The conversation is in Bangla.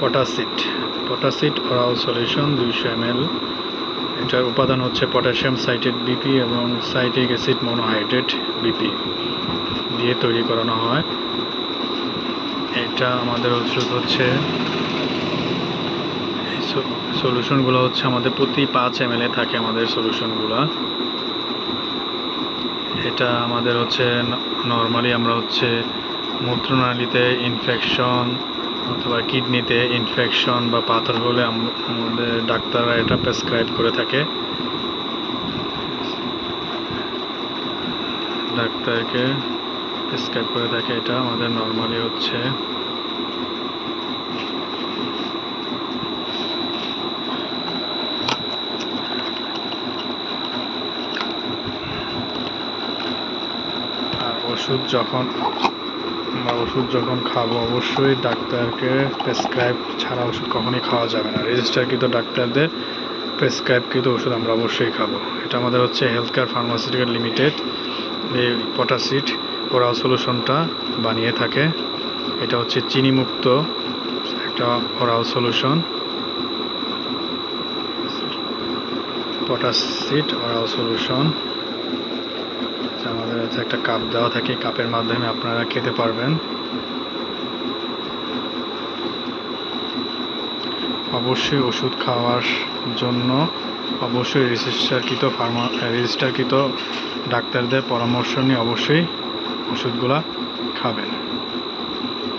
পটাসিট পটাসিট অরাল সলিউশন দুইশো এম এল এটার উপাদান হচ্ছে পটাশিয়াম সাইটেড বিপি এবং সাইটিক অ্যাসিড মনোহাইড্রেট বিপি দিয়ে তৈরি করানো হয়। এটা আমাদের ওষুধ হচ্ছে সলিউশনগুলো হচ্ছে আমাদের প্রতি পাঁচ এম এ থাকে আমাদের সলিউশনগুলো এটা আমাদের হচ্ছে নর্মালি আমরা হচ্ছে মূত্রনালীতে ইনফেকশন অথবা কিডনিতে ইনফেকশন বা পাথর হলে আমাদের ডাক্তাররা এটা প্রেসক্রাইব করে থাকে। ডাক্তারকে প্রেসক্রাইব করে থাকে এটা আমাদের নর্মালি হচ্ছে। ওষুধ যখন আমরা ওষুধ যখন খাব, অবশ্যই ডাক্তারকে প্রেসক্রাইব ছাড়া ওষুধ কখনোই খাওয়া যাবে না। রেজিস্টারকৃত ডাক্তারদের প্রেসক্রাইবকৃত ওষুধ আমরা অবশ্যই খাব। এটা আমাদের হচ্ছে হেলথ কেয়ার ফার্মাসিউটিক্যাল লিমিটেড এই পটাসিট ওরাল সলিউশনটা বানিয়ে থাকে। এটা হচ্ছে চিনিমুক্ত একটা ওরাল সলিউশন পটাসিট ওরাল সলিউশন আচ্ছা, আমাদের হচ্ছে একটা কাপ দেওয়া থাকে কাপের মাধ্যমে আপনারা খেতে পারবেন। অবশ্যই ওষুধ খাওয়ার জন্য অবশ্যই রেজিস্টারকৃত ফার্মা রেজিস্টারকৃত ডাক্তারদের পরামর্শ নিয়ে অবশ্যই ওষুধগুলা খাবেন।